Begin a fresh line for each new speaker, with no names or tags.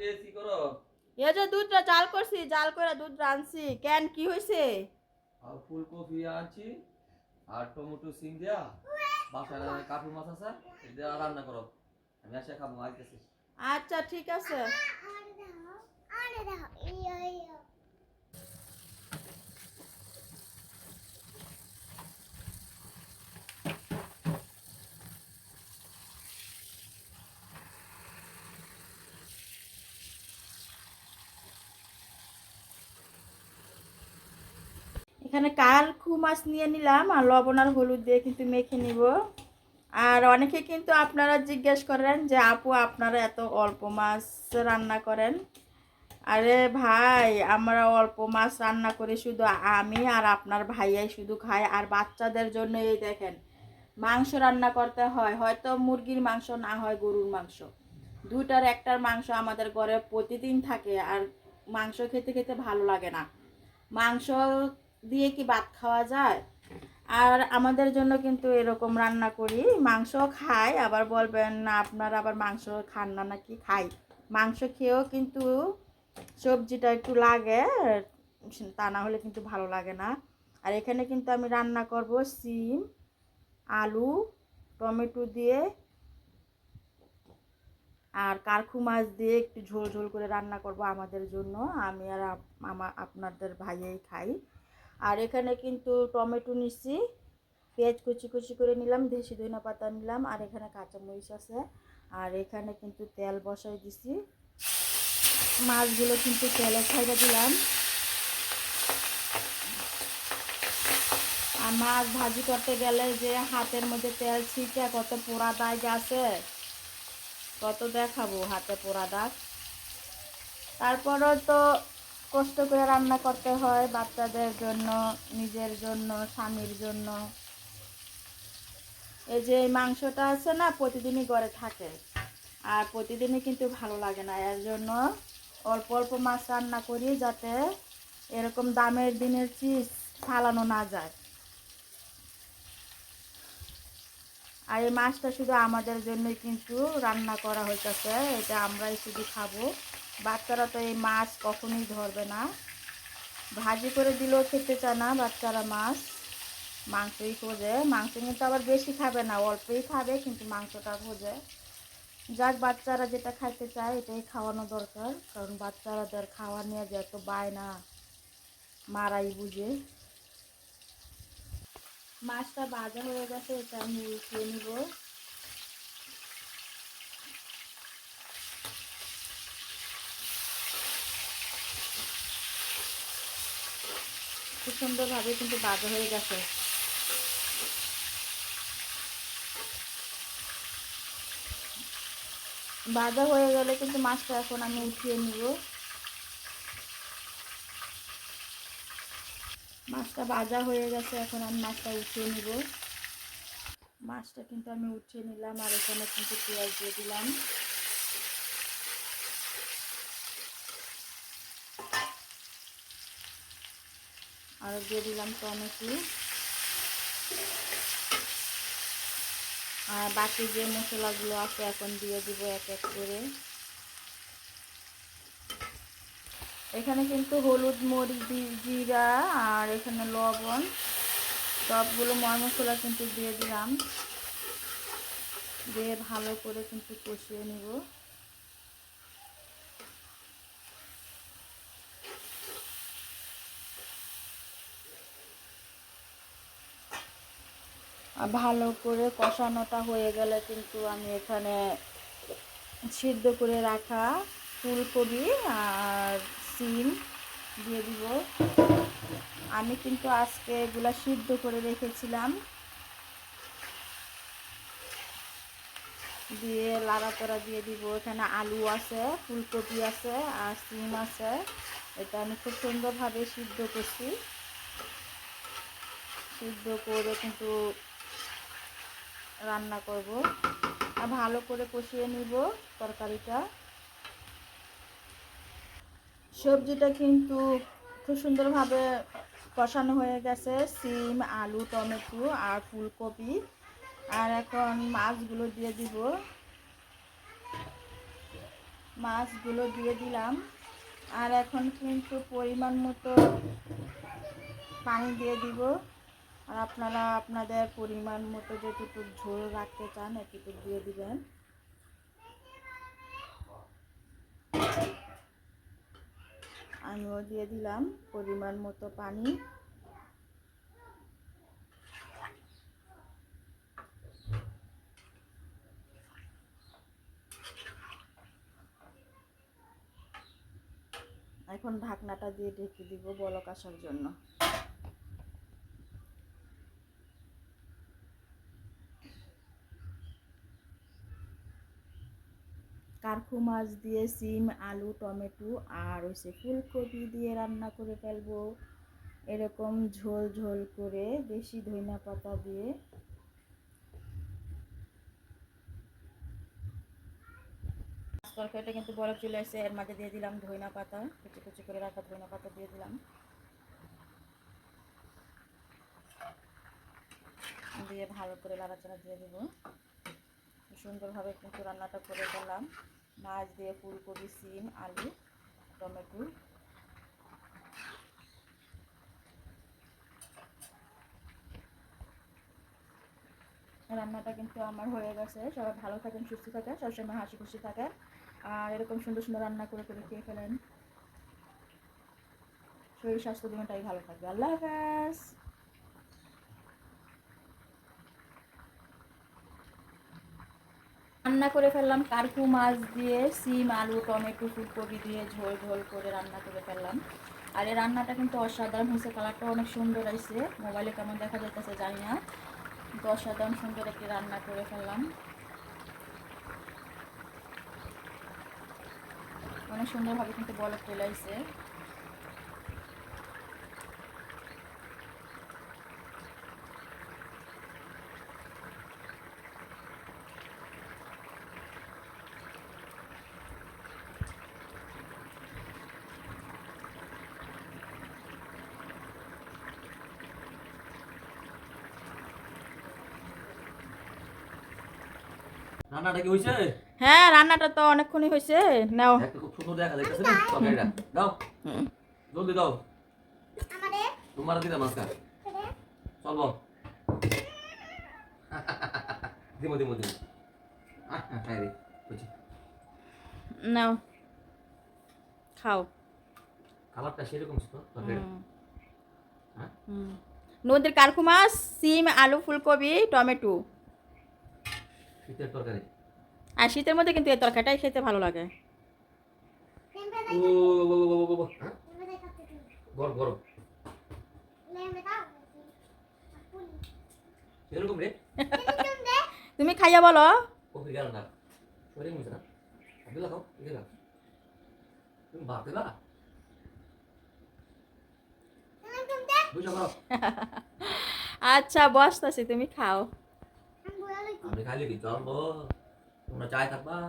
দিয়েছি করো।
এই যে দুধটা জাল করছি জাল করে দুধ রানছি কেন কি হয়েছে?
আর ফুলকপি আনছি আর টমেটো সিম দিয়া বাসায় কাঠুর মাছ আছে এটা রান্না করো। আমি আসে খাব আইতেছি।
আচ্ছা ঠিক আছে। এখানে কাল খু মাছ নিয়ে নিলাম আর লবণ আর হলুদ দিয়ে কিন্তু মেখে নিব। আর অনেকে কিন্তু আপনারা জিজ্ঞেস করেন যে, আপু, আপনারা এত অল্প মাছ রান্না করেন? আরে ভাই, আমরা অল্প মাছ রান্না করি শুধু আমি আর আপনার ভাইয়াই শুধু খাই আর বাচ্চাদের জন্য এই দেখেন, মাংস রান্না করতে হয়। হয়তো মুরগির মাংস, না হয় গরুর মাংস। দুটার একটার মাংস আমাদের ঘরে প্রতিদিন থাকে আর মাংস খেতে খেতে ভালো লাগে না। মাংস দিয়ে কি ভাত খাওয়া যায়? আর আমাদের জন্য কিন্তু এরকম রান্না করি। মাংস খাই, আবার বলবেন, না, আপনারা আবার মাংস খান না, নাকি খাই? মাংস খেয়েও কিন্তু সবজিটা একটু লাগে, তা না হলে কিন্তু ভালো লাগে না। আর এখানে কিন্তু আমি রান্না করব সিম, আলু, টমেটো দিয়ে, আর কারখু মাছ দিয়ে একটু ঝোল ঝোল করে রান্না করব আমাদের জন্য। আমি আর আমার আপনাদের ভাইয়াই খাই। আর এখানে কিন্তু টমেটো নিচ্ছি পেঁয়াজ কুচি কুচি করে নিলাম, দেশি ধনিয়া পাতা নিলাম, আর এখানে কাঁচামরিচ আছে। আর এখানে কিন্তু তেল বসাই দিছি। মাছগুলো কিন্তু তেলে ছাইড়া দিলাম। আর মাছ ভাজি করতে গেলে যে হাতের মধ্যে তেল ছিটে কত পোড়া দাগ আছে, কত দেখাবো হাতে পোড়া দাগ। তারপরেও তো কষ্ট করে রান্না করতে হয় বাচ্চাদের জন্য, নিজের জন্য, স্বামীর জন্য। এই যে মাংসটা আছে না, প্রতিদিনই ঘরে থাকে। আর প্রতিদিনই কিন্তু ভালো লাগে না। এর জন্য অল্প অল্প মাছ রান্না করি যাতে এরকম দামের দিনের চিজ ফালানো না যায়। আর এই মাছটা শুধু আমাদের জন্যই কিন্তু রান্না করা হইতেছে, এটা আমরাই শুধু খাব। বাচ্চারা তো এই মাছ কখনোই ধরবে না। ভাজি করে দিলেও খেতে চায় না বাচ্চারা মাছ। মাংসই খোঁজে। মাংস কিন্তু আবার বেশি খাবে না, অল্পই খাবে কিন্তু মাংসটা খোঁজে। যাক, বাচ্চারা যেটা খাইতে চায় এটাই খাওয়ানো দরকার। কারণ বাচ্চারাদের খাওয়া নিয়ে যে এত বায়না মারাই বুঝে। মাছটা ভাজা হয়ে গেছে, এটা আমি উঠিয়ে নিব। খুব সুন্দরভাবে কিন্তু ভাজা হয়ে গেছে। ভাজা হয়ে গেলে কিন্তু মাছটা এখন আমি উঠিয়ে নিব। মাছটা ভাজা হয়ে গেছে, এখন আমি মাছটা উঠিয়ে নিব। মাছটা কিন্তু আমি উঠিয়ে নিলাম, আর এখানে কিন্তু পেঁয়াজ দিয়ে দিলাম। আর দিয়ে দিলাম টমেটো। আর বাকি যে মশলাগুলো আছে এখন দিয়ে দিব এক এক করে। এখানে কিন্তু হলুদ, মরিচ জিরা আর এখানে লবণ, সবগুলো ময় মশলা কিন্তু দিয়ে দিলাম। দিয়ে ভালো করে কিন্তু কষিয়ে নিব। ভালো করে কষানোটা হয়ে গেলে কিন্তু আমি এখানে সিদ্ধ করে রাখা ফুলকপি আর সিম দিয়ে দিব। আমি কিন্তু আজকে এগুলা সিদ্ধ করে রেখেছিলাম। দিয়ে লাড়াতড়া দিয়ে দিব। এখানে আলু আছে, ফুলকপি আছে আর সিম আছে। এটা আমি খুব সুন্দরভাবে সিদ্ধ করছি। সিদ্ধ করে কিন্তু রান্না করব। আর ভালো করে কষিয়ে নিব তরকারিটা। সবজিটা কিন্তু খুব সুন্দরভাবে কষানো হয়ে গেছে। সিম, আলু, টমেটো আর ফুলকপি। আর এখন মাছগুলো দিয়ে দিব। মাছগুলো দিয়ে দিলাম। আর এখন কিন্তু পরিমাণ মতো পানি দিয়ে দিব। আর আপনারা আপনাদের পরিমাণ মতো যেটুকু ঝোল রাখতে চান, এটুকু দিয়ে দিবেন। আমিও দিয়ে দিলাম পরিমাণ মতো পানি। এখন ঢাকনাটা দিয়ে ঢেকে দিব বলক আসার জন্য। কারখু মাছ দিয়ে সিম, আলু, টমেটো আর হচ্ছে ফুলকপি দিয়ে রান্না করে ফেলব। এরকম ঝোল ঝোল করে বেশি ধইনা পাতা দিয়ে। তরকারিটা কিন্তু বরফ চলে আসছে এর মাঝে দিয়ে দিলাম ধইনা পাতা, কুচি কুচি করে রাখা ধইনা পাতা দিয়ে দিলাম। দিয়ে ভালো করে লাড়াচাড়া দিয়ে দেবো। সুন্দরভাবে কিন্তু রান্নাটা করে ফেললাম। মাছ দিয়ে ফুলকপি, সিম, আলু, টমেটো। রান্নাটা কিন্তু আমার হয়ে গেছে। সবাই ভালো থাকেন, সুস্থ থাকেন, সবসময় হাসি খুশি থাকেন। আর এরকম সুন্দর সুন্দর রান্না করে করে খেয়ে ফেলেন। শরীর স্বাস্থ্য দুটাই ভালো থাকবে। আল্লাহ হাফেজ। রান্না করে ফেললাম। কারকু মাছ দিয়ে সিম, আলু, টমেটো, ফুলকপি দিয়ে ঝোল ঝোল করে রান্না করে ফেললাম। আর এই রান্নাটা কিন্তু অসাধারণ হয়েছে কালারটা অনেক সুন্দর আসছে। মোবাইলে কেমন দেখা যাইতেছে জানি না। কিন্তু অসাধারণ সুন্দর একটি রান্না করে ফেললাম। অনেক সুন্দরভাবে কিন্তু বলক চলে আসছে
রান্নাটা কি হয়েছে
হ্যাঁ রান্নাটা তো অনেকক্ষণই হয়েছে নাও।
একটা খুব সুন্দর দেখা যাইতেছে না তরকারিটা। দাও। জলদি দাও। তোমার দিলাম আজকে চল। বল দিমো দিমো দিমো। আহ, খাই
নাও। খাও।
কালারটা সেরকম ছিল তরকারি। হ্যাঁ?
নদীর কারকু মাছ সিম আলু ফুলকপি টমেটো।
শীতের তরকারি?
আর শীতের মধ্যে কিন্তু এই তরকারিটাই খেতে ভালো লাগে?
গরম গরম। এরকম রে?
তুমি খাইয়া বলো।
কফি গেল না। শরীর মুছে না। আব্দুল্লাহ খাও এদিকে তুমি ভাত দিলা
আচ্ছা বসতাছি তুমি খাও।
เอาไปขายกอีกตจอมบ่มาจ่ายทักบ้า